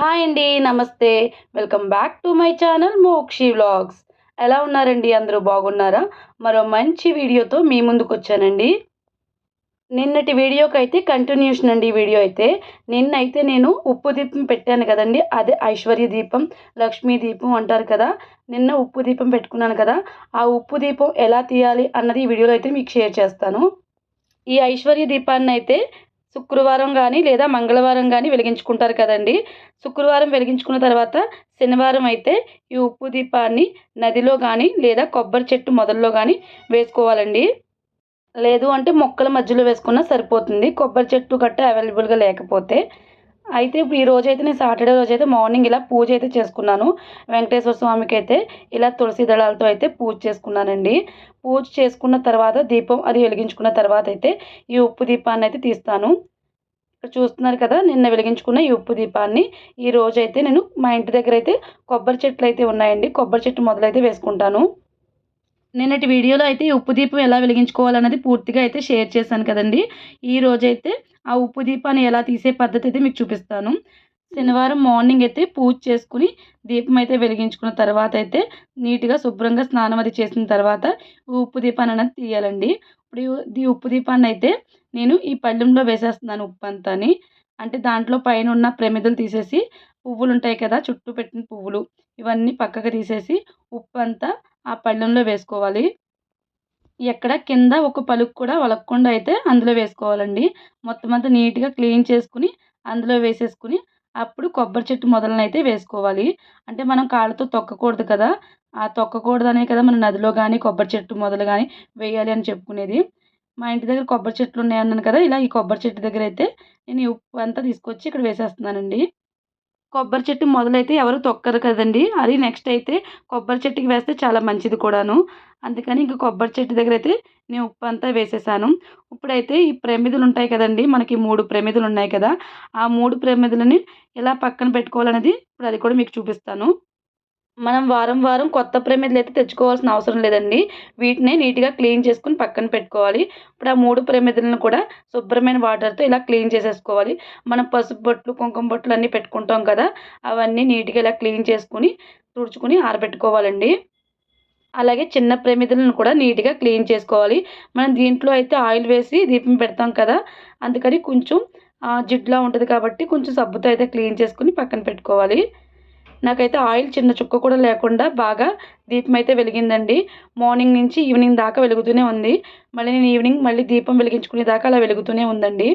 Hi అండి నమస్తే. Welcome back to my channel Mokshi vlogs. ఎలా ఉన్నారండి? అందరూ బాగున్నారా? మరో మంచి వీడియోతో మీ ముందుకు వచ్చానండి. నిన్నటి వీడియోకి అయితే కంటిన్యూషన్ అండి వీడియో అయితే. నిన్నైతే నేను ఉప్పు దీపం పెట్టాను కదండి అదే ఐశ్వర్య దీపం లక్ష్మీ దీపం అంటారు కదా నిన్న ఉప్పు దీపం పెట్టుకున్నాను కదా ఆ ఉప్పు దీపం ఎలా తీయాలి అన్నది ఈ వీడియోలో అయితే మీకు షేర్ చేస్తాను. ఈ ఐశ్వర్య దీపాన్ని అయితే శుక్రవారం కానీ లేదా మంగళవారం కానీ వెలిగించుకుంటారు కదండి. శుక్రవారం వెలిగించుకున్న తర్వాత శనివారం అయితే ఈ ఉప్పు దీపాన్ని నదిలో కానీ లేదా కొబ్బరి చెట్టు మొదల్లో కానీ వేసుకోవాలండి. లేదు అంటే మొక్కల మధ్యలో వేసుకున్నా సరిపోతుంది. కొబ్బరి చెట్టు గట్ట అవైలబుల్గా లేకపోతే అయితే ఇప్పుడు ఈ రోజు అయితే నేను సాటర్డే రోజు అయితే మార్నింగ్ ఇలా పూజ అయితే చేసుకున్నాను. వెంకటేశ్వర స్వామికి అయితే ఇలా తులసి దళాలతో అయితే పూజ చేసుకున్నానండి. పూజ చేసుకున్న తర్వాత దీపం అది వెలిగించుకున్న తర్వాత అయితే ఈ ఉప్పు దీపాన్ని అయితే తీస్తాను. ఇక్కడ చూస్తున్నారు కదా నిన్న వెలిగించుకున్న ఈ ఉప్పు దీపాన్ని ఈ రోజు అయితే నేను మా ఇంటి దగ్గర అయితే కొబ్బరి చెట్లు అయితే ఉన్నాయండి. కొబ్బరి చెట్టు మొదలైతే వేసుకుంటాను. నిన్నటి వీడియోలో అయితే ఈ ఉప్పు దీపం ఎలా వెలిగించుకోవాలన్నది పూర్తిగా అయితే షేర్ చేశాను కదండి. ఈ రోజైతే ఆ ఉప్పు దీపాన్ని ఎలా తీసే పద్ధతి అయితే మీకు చూపిస్తాను. శనివారం మార్నింగ్ అయితే పూజ చేసుకుని దీపం అయితే వెలిగించుకున్న తర్వాత అయితే నీట్గా శుభ్రంగా స్నానం అది చేసిన తర్వాత ఉప్పు దీపాన్ని అనేది తీయాలండి. ఇప్పుడు ఈ ఉప్పు దీపాన్ని అయితే నేను ఈ పళ్ళెంలో వేసేస్తున్నాను ఉప్పు అంతాని అంటే దాంట్లో పైన ఉన్న ప్రమిదలు తీసేసి పువ్వులు ఉంటాయి కదా చుట్టూ పెట్టిన పువ్వులు ఇవన్నీ పక్కకు తీసేసి ఉప్పు అంతా ఆ పళ్ళెంలో వేసుకోవాలి. ఎక్కడ కింద ఒక పలుకు కూడా వలక్కుండా అయితే అందులో వేసుకోవాలండి. మొత్తం అంతా నీట్గా క్లీన్ చేసుకుని అందులో వేసేసుకుని అప్పుడు కొబ్బరి చెట్టు మొదలనైతే అయితే వేసుకోవాలి. అంటే మనం కాళ్ళతో తొక్కకూడదు కదా. ఆ తొక్కకూడదనే కదా మనం నదిలో కానీ కొబ్బరి చెట్టు మొదలు కానీ వేయాలి అని చెప్పుకునేది. మా ఇంటి దగ్గర కొబ్బరి చెట్లు ఉన్నాయి అన్నాను కదా ఇలా ఈ కొబ్బరి చెట్టు దగ్గర అయితే నేను ఉప్పు అంతా తీసుకొచ్చి ఇక్కడ వేసేస్తున్నానండి. కొబ్బరి చెట్టు మొదలైతే ఎవరు తొక్కరు కదండి. అది నెక్స్ట్ అయితే కొబ్బరి చెట్టుకి వేస్తే చాలా మంచిది కూడాను. అందుకని ఇంకా కొబ్బరి చెట్టు దగ్గర అయితే నేను ఉప్పు అంతా వేసేసాను. ఇప్పుడైతే ఈ ప్రమిదులు ఉంటాయి కదండి మనకి మూడు ప్రమిదులు ఉన్నాయి కదా. ఆ మూడు ప్రమిదులని ఎలా పక్కన పెట్టుకోవాలనేది ఇప్పుడు అది కూడా మీకు చూపిస్తాను. మనం వారం వారం కొత్త ప్రమిదలు అయితే తెచ్చుకోవాల్సిన అవసరం లేదండి. వీటిని నీట్గా క్లీన్ చేసుకుని పక్కన పెట్టుకోవాలి. ఇప్పుడు ఆ మూడు ప్రమిదలను కూడా శుభ్రమైన వాటర్తో ఇలా క్లీన్ చేసేసుకోవాలి. మనం పసుపు బొట్లు కుంకుమ బొట్లు అన్నీ పెట్టుకుంటాం కదా అవన్నీ నీట్గా ఇలా క్లీన్ చేసుకుని తుడుచుకుని ఆరబెట్టుకోవాలండి. అలాగే చిన్న ప్రమిదలను కూడా నీట్గా క్లీన్ చేసుకోవాలి. మనం దీంట్లో అయితే ఆయిల్ వేసి దీపం పెడతాం కదా అందుకని కొంచెం జిడ్లా ఉంటుంది కాబట్టి కొంచెం సబ్బుతో అయితే క్లీన్ చేసుకుని పక్కన పెట్టుకోవాలి. నాకైతే ఆయిల్ చిన్న చుక్క కూడా లేకుండా బాగా దీపం అయితే వెలిగిందండి. మార్నింగ్ నుంచి ఈవినింగ్ దాకా వెలుగుతూనే ఉంది. మళ్ళీ నేను ఈవినింగ్ మళ్ళీ దీపం వెలిగించుకునే దాకా అలా వెలుగుతూనే ఉందండి.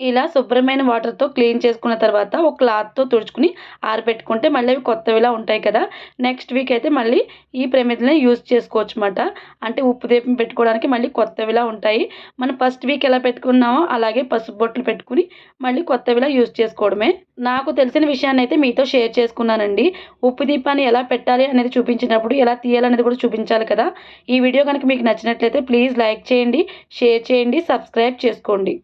ఇలా శుభ్రమైన వాటర్తో క్లీన్ చేసుకున్న తర్వాత ఒక క్లాత్తో తుడుచుకుని ఆరబెట్టుకుంటే మళ్ళీ అవి కొత్తవిలా ఉంటాయి కదా. నెక్స్ట్ వీక్ అయితే మళ్ళీ ఈ ప్రమిదలని యూజ్ చేసుకోవచ్చు అనమాట అంటే ఉప్పు దీపం పెట్టుకోవడానికి మళ్ళీ కొత్తవిలా ఉంటాయి. మనం ఫస్ట్ వీక్ ఎలా పెట్టుకున్నామో అలాగే పసుపు బొట్లు పెట్టుకుని మళ్ళీ కొత్తవిలా యూజ్ చేసుకోవడమే. నాకు తెలిసిన విషయాన్ని అయితే మీతో షేర్ చేసుకున్నానండి. ఉప్పు దీపాన్ని ఎలా పెట్టాలి అనేది చూపించినప్పుడు ఎలా తీయాలనేది కూడా చూపించాలి కదా. ఈ వీడియో కనుక మీకు నచ్చినట్లయితే ప్లీజ్ లైక్ చేయండి షేర్ చేయండి సబ్స్క్రైబ్ చేసుకోండి.